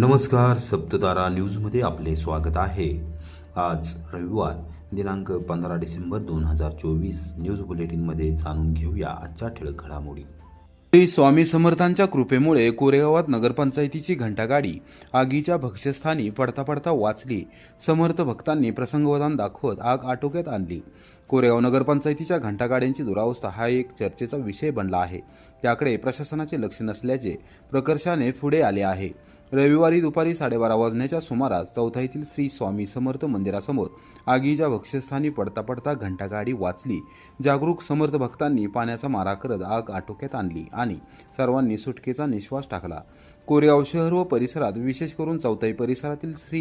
नमस्कार सप्ततारा न्यूजमध्ये आपले स्वागत आहे. आज रविवार दिनांक पंधरा डिसेंबर दोन हजार चोवीस न्यूज बुलेटिनमध्ये जाणून घेऊया आजच्या ठळक घडामोडी. श्री स्वामी समर्थांच्या कृपेमुळे कोरेगावात नगरपंचायतीची घंटागाडी आगीच्या भक्ष्यस्थानी पडता पडता वाचली. समर्थ भक्तांनी प्रसंगवधान दाखवत आग आटोक्यात आणली. कोरेगाव नगरपंचायतीच्या घंटागाड्यांची दुरावस्था हा एक चर्चेचा विषय बनला आहे. त्याकडे प्रशासनाचे लक्ष नसल्याचे प्रकर्षाने पुढे आले आहे. रविवारी दुपारी साडेबारा वाजण्याच्या सुमारास चौथाईतील श्री स्वामी समर्थ मंदिरासमोर आगीच्या भक्ष्यस्थानी पडता पडता घंटागाडी वाचली. जागरूक समर्थ भक्तांनी पाण्याचा मारा करत आग आटोक्यात आणली आणि सर्वांनी सुटकेचा निश्वास टाकला. कोरेगाव शहर व परिसरात विशेष करून चौथाई परिसरातील श्री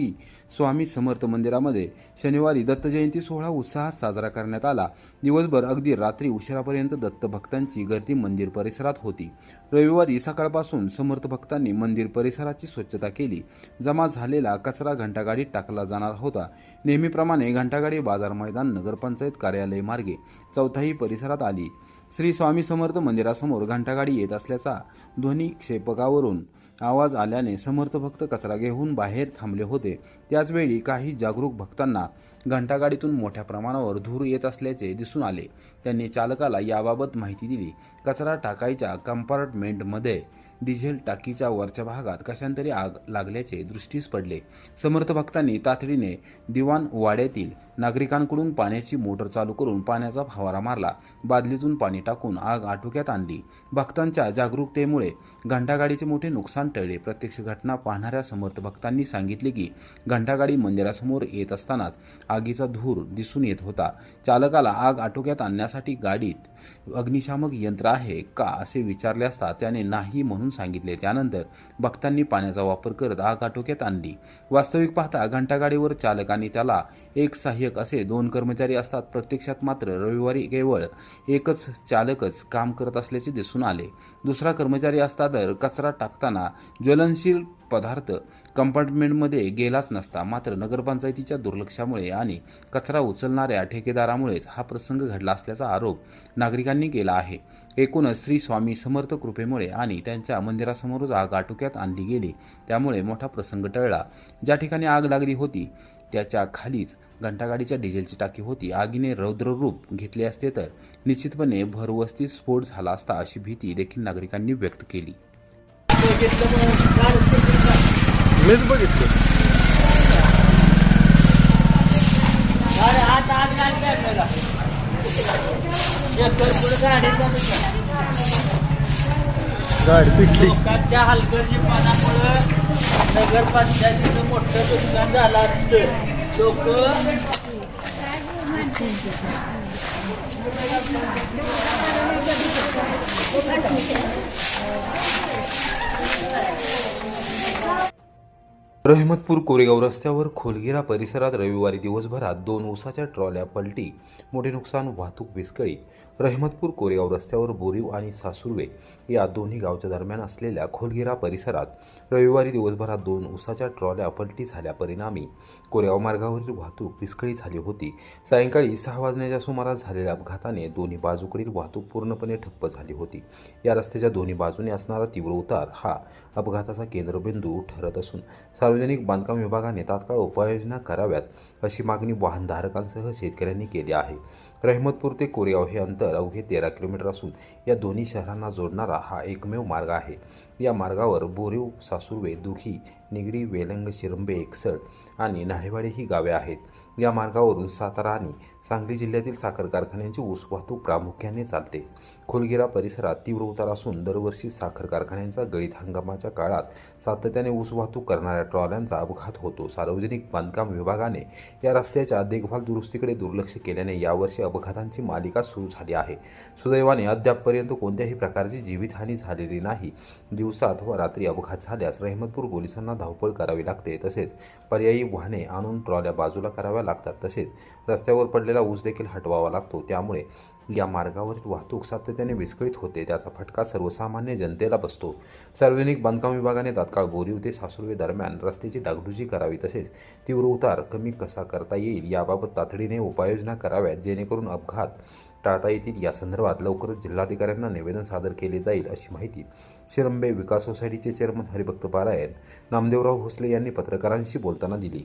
स्वामी समर्थ मंदिरामध्ये शनिवारी दत्तजयंती सोहळा उत्साहात साजरा करण्यात आला. दिवसभर अगदी रात्री उशिरापर्यंत दत्तभक्तांची गर्दी मंदिर परिसरात होती. रविवारी सकाळपासून समर्थ भक्तांनी मंदिर परिसराची स्वच्छता केली. जमा झालेला कचरा घंटागाडीत टाकला जाणार होता. नेहमीप्रमाणे घंटागाडी बाजार मैदान नगरपंचायत कार्यालय मार्गे चौथाही परिसरात आली. श्री स्वामी समर्थ मंदिरासमोर घंटागाडी येत असल्याचा ध्वनी क्षेपकावरून आवाज आल्याने समर्थ भक्त कचरा घेऊन बाहेर थांबले होते. त्याचवेळी काही जागरूक भक्तांना घंटागाडीतून मोठ्या प्रमाणावर धूर येत असल्याचे दिसून आले. त्यांनी चालकाला याबाबत माहिती दिली. कचरा टाकायच्या कंपार्टमेंटमध्ये डिझेल टाकीच्या वरच्या भागात कशांतरी आग लागल्याचे दृष्टीस पडले. समर्थ भक्तांनी तातडीने दिवाण वाड्यातील नागरिकांकडून पाण्याची मोटर चालू करून पाण्याचा फवारा मारला. बादलीतून पाणी टाकून आग आटोक्यात आणली. भक्तांच्या जागरूकतेमुळे घंटागाडीचे मोठे नुकसान टळले. प्रत्यक्ष घटना पाहणाऱ्या समर्थ भक्तांनी सांगितले की घंटागाडी मंदिरासमोर येत असतानाच आगीचा धूर दिसून येत होता. चालकाला आग आटोक्यात आणण्यासाठी गाडीत अग्निशामक यंत्र आहे का असे विचारले असता त्याने नाही म्हणून सांगितले. त्यानंतर भक्तांनी पाण्याचा वापर करत आग आटोक्यात आणली. वास्तविक पाहता घंटागाडीवर चालकाने त्याला एक सहाय्यक असे दोन कर्मचारी असतात. प्रत्यक्षात मात्र रविवारी केवळ एकच चालकच काम करत असल्याचे दिसून आले. दुसरा कर्मचारी असता तर कचरा टाकताना ज्वलनशील पदार्थ कंपार्टमेंटमध्ये गेलाच नसता. मात्र नगरपंचायतीच्या दुर्लक्षामुळे आणि कचरा उचलणाऱ्या ठेकेदारामुळेच हा प्रसंग घडला असल्याचा आरोप नागरिकांनी केला आहे. एकूणच श्री स्वामी समर्थ कृपेमुळे आणि त्यांच्या मंदिरासमोरच आग आटोक्यात आणली गेली. त्यामुळे मोठा प्रसंग टळला. ज्या ठिकाणी आग लागली होती त्याच्या खालीच घंटागाडीच्या डिझेलची टाकी होती. आगीने रौद्ररूप घेतले असते तर निश्चितपणे भरवस्ती स्फोट झाला असता अशी भीती देखील नागरिकांनी व्यक्त केली. मीच बघितलं. गाडी पिटली. हलगर्जीपणामुळं नगरपंचायतीचं मोठं नुकसान झालं असतं. लोक रहमतपूर कोरेगाव रस्त्यावर खोलगिरा परिसरात रविवारी दिवसभरात दोन ऊसाच्या ट्रॉल्या पलटी. मोठे नुकसान वाहतूक विस्कळीत. रहमतपूर कोरेगाव रस्त्यावर बोरीव आणि सासुर्वे या दोन्ही गावच्या दरम्यान असलेल्या खोलगिरा परिसरात रविवारी दिवसभरात दोन उसाच्या ट्रॉल्या पलटी झाल्या. परिणामी कोरेगाव मार्गावरील वाहतूक विस्कळीत झाली होती. सायंकाळी सहा वाजण्याच्या सुमारास झालेल्या अपघाताने दोन्ही बाजूकडील वाहतूक पूर्णपणे ठप्प झाली होती. या रस्त्याच्या दोन्ही बाजूने असणारा तीव्र उतार हा अपघाताचा केंद्रबिंदू ठरत असून सार्वजनिक बांधकाम विभागाने तात्काळ उपाययोजना कराव्यात अशी मागणी वाहनधारकांसह शेतकऱ्यांनी केली आहे. रहमतपूर ते कोरेगाव हे अंतर अवघे तेरा किलोमीटर असून या दोन्ही शहरांना जोडणारा हा एकमेव मार्ग आहे. या मार्गावर बोरीव सासुर्वे दुखी निगडी वेलंग शिरंबे एकसट आणि नाळेवाडी ही गावे आहेत. या मार्गावरून सातारा आणि सांगली जिल्ह्यातील साखर कारखान्यांची ऊस वाहतूक प्रामुख्याने चालते. खोलगिरा परिसरात तीव्र उतार असून दरवर्षी साखर कारखान्यांचा गळीत हंगामाच्या काळात सातत्याने ऊस वाहतूक करणाऱ्या ट्रॉल्यांचा अपघात होतो. सार्वजनिक बांधकाम विभागाने या रस्त्याच्या देखभाल दुरुस्तीकडे दुर्लक्ष केल्याने यावर्षी अपघातांची मालिका सुरू झाली आहे. सुदैवाने अद्यापपर्यंत कोणत्याही प्रकारची जीवितहानी झालेली नाही. दिवसा अथवा रात्री अपघात झाल्यास रहमतपूर पोलिसांना धावपळ करावी लागते. तसेच पर्यायी वाहने आणून ट्रॉल्या बाजूला कराव्या लागतात. तसेच रस्त्यावर पडलेला ऊस देखील हटवावा लागतो. त्यामुळे या मार्गावरील वाहतूक सातत्याने विस्कळीत होते. त्याचा फटका सर्वसामान्य जनतेला बसतो. सार्वजनिक बांधकाम विभागाने तात्काळ बोरीव ते सासुर्वे दरम्यान रस्त्याची डागडुजी करावी तसेच तीव्र उतार कमी कसा करता येईल याबाबत तातडीने उपाययोजना कराव्यात जेणेकरून अपघात टाळता येतील. या संदर्भात लवकरच जिल्हाधिकाऱ्यांना निवेदन सादर केले जाईल अशी माहिती शिरंबे विकास सोसायटीचे चेअरमन हरिभक्त पारायण नामदेवराव भोसले यांनी पत्रकारांशी बोलताना दिली.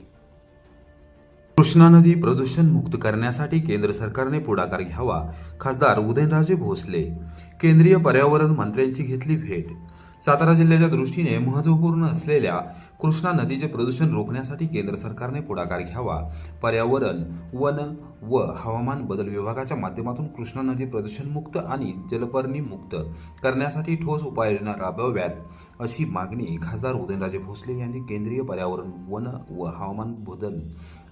कृष्णा नदी प्रदूषण मुक्त करण्यासाठी केंद्र सरकारने पुढाकार घ्यावा खासदार उदयनराजे भोसले. केंद्रीय पर्यावरण मंत्र्यांची घेतली भेट. सातारा जिल्ह्याच्या दृष्टीने महत्त्वपूर्ण असलेल्या कृष्णा नदीचे प्रदूषण रोखण्यासाठी केंद्र सरकारने पुढाकार घ्यावा. पर्यावरण वन व हवामान बदल विभागाच्या माध्यमातून कृष्णा नदी प्रदूषणमुक्त आणि जलपर्णी मुक्त करण्यासाठी ठोस उपाययोजना राबवाव्यात अशी मागणी खासदार उदयनराजे भोसले यांनी केंद्रीय पर्यावरण वन व हवामान बदल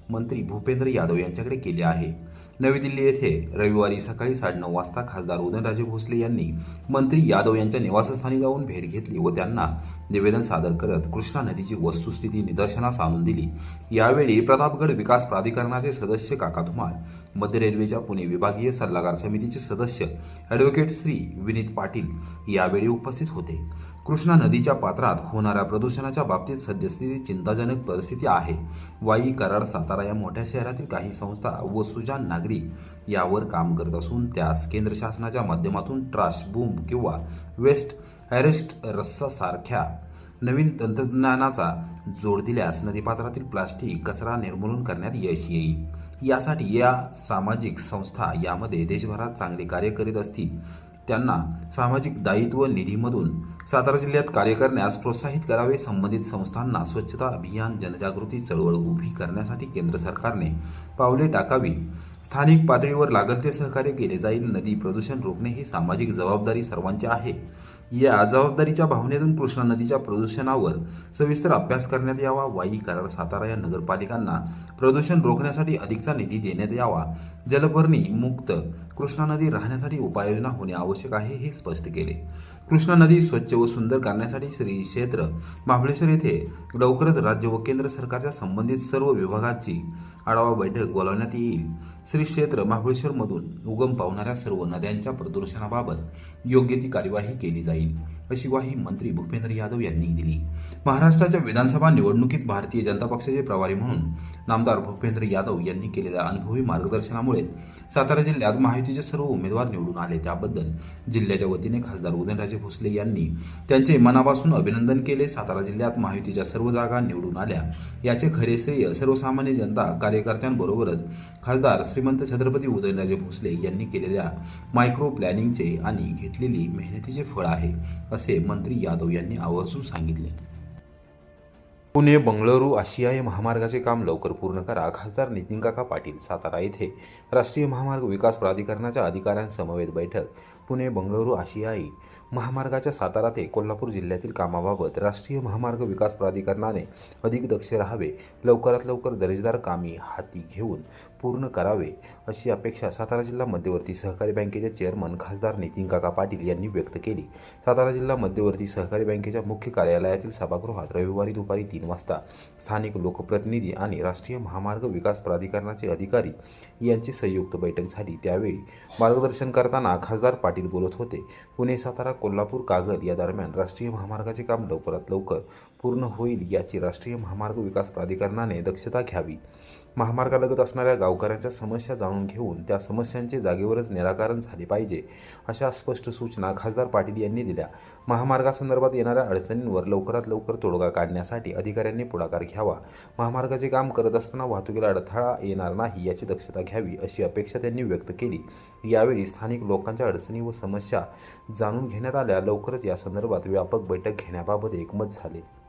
मंत्री भूपेंद्र यादव यांच्याकडे केले आहे. नवी दिल्ली येथे रविवारी सकाळी साडेनऊ वाजता खासदार उदयनराजे भोसले यांनी मंत्री यादव यांच्या निवासस्थानी जाऊन भेट घेतली व त्यांना निवेदन सादर करत कृष्णा नदीची वस्तुस्थिती निदर्शनास आणून दिली. यावेळी प्रतापगड विकास प्राधिकरणाचे सदस्य काका धुमाळ मध्य रेल्वेच्या पुणे विभागीय सल्लागार समितीचे सदस्य ॲडव्होकेट श्री विनीत पाटील यावेळी उपस्थित होते. कृष्णा नदीच्या पात्रात होणाऱ्या प्रदूषणाच्या बाबतीत सद्यस्थिती चिंताजनक परिस्थिती आहे. वाई कराड सातारा या मोठ्या शहरातील काही संस्था व सुजान नागरिक यावर काम करत असून त्यास केंद्र शासनाच्या माध्यमातून ट्राश बूम किंवा वेस्ट अरेस्ट रस्सासारख्या नवीन तंत्रज्ञानाचा जोड दिल्यास नदीपात्रातील प्लास्टिक कचरा निर्मूलन करण्यात यश येईल. यासाठी या सामाजिक संस्था यामध्ये देशभरात चांगले कार्य करीत असतील. त्यांना सामाजिक दायित्व निधीमधून सातारा जिल्ह्यात कार्य करण्यास प्रोत्साहित करावे संबंधित संस्थांना स्वच्छता अभियान जनजागृती चळवळ उभी करण्यासाठी केंद्र सरकारने पावले टाकावीत. स्थानिक पातळीवर लागल ते सहकार्य केले जाईल. नदी प्रदूषण रोखणे ही सामाजिक जबाबदारी सर्वांची आहे. या जबाबदारीच्या भावनेतून कृष्णा नदीच्या प्रदूषणावर सविस्तर अभ्यास करण्यात यावा. वाई करार सातारा या नगरपालिकांना प्रदूषण रोखण्यासाठी अधिकचा निधी देण्यात यावा. जलपर्णी मुक्त कृष्णा नदी राहण्यासाठी उपाययोजना होणे आवश्यक आहे हे स्पष्ट केले. कृष्णा नदी स्वच्छ व सुंदर करण्यासाठी श्री क्षेत्र महाबळेश्वर येथे लवकरच राज्य व केंद्र सरकारच्या संबंधित सर्व विभागांची आढावा बैठक बोलावण्यात येईल. श्री क्षेत्र महाबळेश्वरमधून उगम पावणाऱ्या सर्व नद्यांच्या प्रदूषणाबाबत योग्य ती कार्यवाही केली जाईल. अशी ग्वाही मंत्री भूपेंद्र यादव यांनी दिली. महाराष्ट्राच्या विधानसभा निवडणुकीत भारतीय जनता पक्षाचे प्रभारी म्हणून नामदार भूपेंद्र यादव यांनी केलेल्या अनुभवी मार्गदर्शनामुळेच सातारा जिल्ह्यात महायुतीचे सर्व उमेदवार निवडून आले. त्याबद्दल जिल्ह्याच्या वतीने खासदार उदयनराजे भोसले यांनी त्यांचे मनापासून अभिनंदन केले. सातारा जिल्ह्यात महायुतीच्या सर्व जागा निवडून आल्या. याचे खरे श्रेय सर्वसामान्य जनता कार्यकर्त्यांबरोबरच खासदार श्रीमंत छत्रपती उदयनराजे भोसले यांनी केलेल्या मायक्रो प्लॅनिंगचे आणि घेतलेली मेहनतीचे फळ आहे. असे मंत्री यादव यांनी आवर्जून सांगितले. पुणे बंगळुरू आशियाई महामार्गाचे काम लवकर पूर्ण करा. खासदार नितीन काका पाटील सातारा येथे राष्ट्रीय महामार्ग विकास प्राधिकरणाच्या अधिकाऱ्यांसमवेत बैठक. पुणे बंगळुरू आशियाई महामार्गाच्या सातारा ते कोल्हापूर जिल्ह्यातील कामाबाबत राष्ट्रीय महामार्ग विकास प्राधिकरणाने अधिक दक्ष राहावे लवकरात लवकर दर्जेदार कामी हाती घेऊन पूर्ण करावे अशी अपेक्षा सातारा जिल्हा मध्यवर्ती सहकारी बँकेचे चेअरमन खासदार नितीन काका पाटील यांनी व्यक्त केली. सातारा जिल्हा मध्यवर्ती सहकारी बँकेच्या मुख्य कार्यालयातील सभागृहात रविवारी दुपारी तीन वाजता स्थानिक लोकप्रतिनिधी आणि राष्ट्रीय महामार्ग विकास प्राधिकरणाचे अधिकारी यांची संयुक्त बैठक झाली. त्यावेळी मार्गदर्शन करताना खासदार पाटील बोलत होते. पुणे सातारा कोल्हापूर कागल या दरम्यान राष्ट्रीय महामार्गाचे काम लवकरात लवकर पूर्ण होईल याची राष्ट्रीय महामार्ग विकास प्राधिकरणाने दक्षता घ्यावी. महामार्गालगत असणाऱ्या गावकऱ्यांच्या समस्या जाणून घेऊन त्या समस्यांचे जागेवरच निराकरण झाले पाहिजे अशा स्पष्ट सूचना खासदार पाटील यांनी दिल्या. महामार्गासंदर्भात येणाऱ्या अडचणींवर लवकरात लवकर तोडगा काढण्यासाठी अधिकाऱ्यांनी पुढाकार घ्यावा. महामार्गाचे काम करत असताना वाहतुकीला अडथळा येणार नाही याची दक्षता घ्यावी अशी अपेक्षा त्यांनी व्यक्त केली. यावेळी स्थानिक लोकांच्या अडचणी व समस्या जाणून घेण्यात आल्या. लवकरच या संदर्भात व्यापक बैठक घेण्याबाबत एकमत झाले.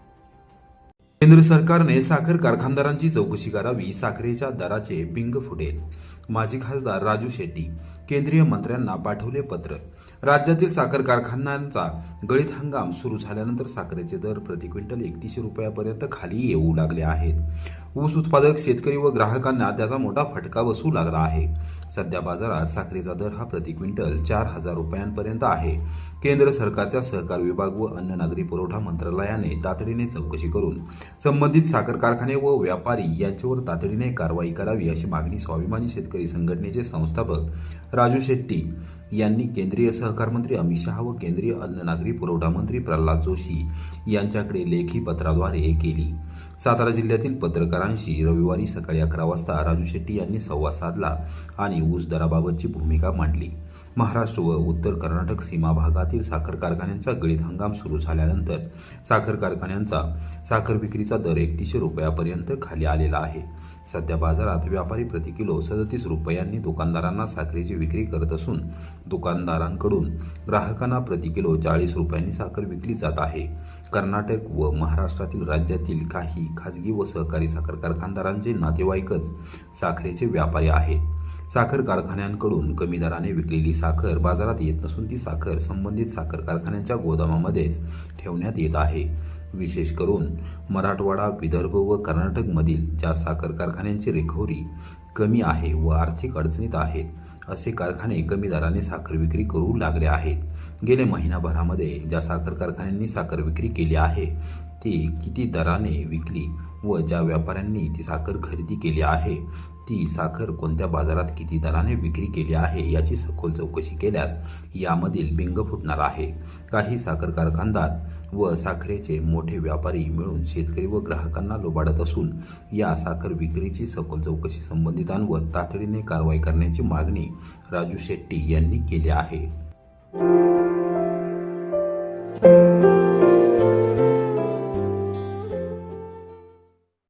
केंद्र सरकारने साखर कारखानदारांची चौकशी करावी साखरेच्या दराचे बिंग फुटेल माजी खासदार राजू शेट्टी केंद्रीय मंत्र्यांना पाठवले पत्र. राज्यातील साखर कारखान्यांचा गळीत हंगाम सुरू झाल्यानंतर साखरेचे दर प्रति क्विंटल एकतीसशे रुपयापर्यंत खाली येऊ लागले आहेत. ऊस उत्पादक शेतकरी व ग्राहकांना त्याचा मोठा फटका बसू लागला आहे. सध्या बाजारात साखरेचा दर हा प्रति क्विंटल चार हजार रुपयांपर्यंत आहे. केंद्र सरकारच्या सहकार विभाग व अन्न नागरी पुरवठा मंत्रालयाने तातडीने चौकशी करून संबंधित साखर कारखाने व व्यापारी यांच्यावर तातडीने कारवाई करावी अशी मागणी स्वाभिमानी शेतकरी शेतकरी संघटनेचे संस्थापक राजू शेट्टी यांनी केंद्रीय सहकार मंत्री अमित शहा व केंद्रीय अन्न नागरी पुरवठा मंत्री प्रल्हाद जोशी यांच्याकडे लेखी पत्राद्वारे केली. सातारा जिल्ह्यातील पत्रकारांशी रविवारी सकाळी अकरा वाजता राजू शेट्टी यांनी संवाद साधला आणि ऊस दराबाबतची भूमिका मांडली. महाराष्ट्र व उत्तर कर्नाटक सीमा भागातील साखर कारखान्यांचा गळीत हंगाम सुरू झाल्यानंतर साखर कारखान्यांचा साखर विक्रीचा दर एकतीसशे रुपयापर्यंत खाली आलेला आहे. सध्या बाजारात व्यापारी प्रति किलो सदतीस रुपयांनी दुकानदारांना साखरेची विक्री करत असून दुकानदारांकडून ग्राहकांना प्रति किलो चाळीस रुपयांनी साखर विकली जात आहे. कर्नाटक व महाराष्ट्रातील राज्यातील काही खाजगी व सहकारी साखर कारखानदारांचे नातेवाईकच साखरेचे व्यापारी आहेत. साखर कारखान्यांकडून कमी दराने विकलेली साखर बाजारात येत नसून ती साखर संबंधित साखर कारखान्यांच्या गोदामामध्येच ठेवण्यात येत आहे. विशेष करून मराठवाडा विदर्भ व कर्नाटकमधील ज्या साखर कारखान्यांची रिकव्हरी कमी आहे व आर्थिक अडचणीत आहेत असे कारखाने कमी दराने साखर विक्री करू लागले आहेत. गेल्या महिनाभरामध्ये ज्या साखर कारखान्यांनी साखर विक्री केली आहे ती किती दराने विकली व ज्या व्यापाऱ्यांनी ती साखर खरेदी केली आहे ती साखर कोणत्या बाजारात किती दराने विक्री केली आहे याची सखोल चौकशी केल्यास यामधील बिंग फुटणार आहे. काही साखर कारखानदार व साखरेचे मोठे व्यापारी मिळून शेतकरी व ग्राहकांना लुबाडत असून या साखर विक्रीची सखोल चौकशी संबंधितांवर तातडीने कारवाई करण्याची मागणी राजू शेट्टी यांनी केली आहे.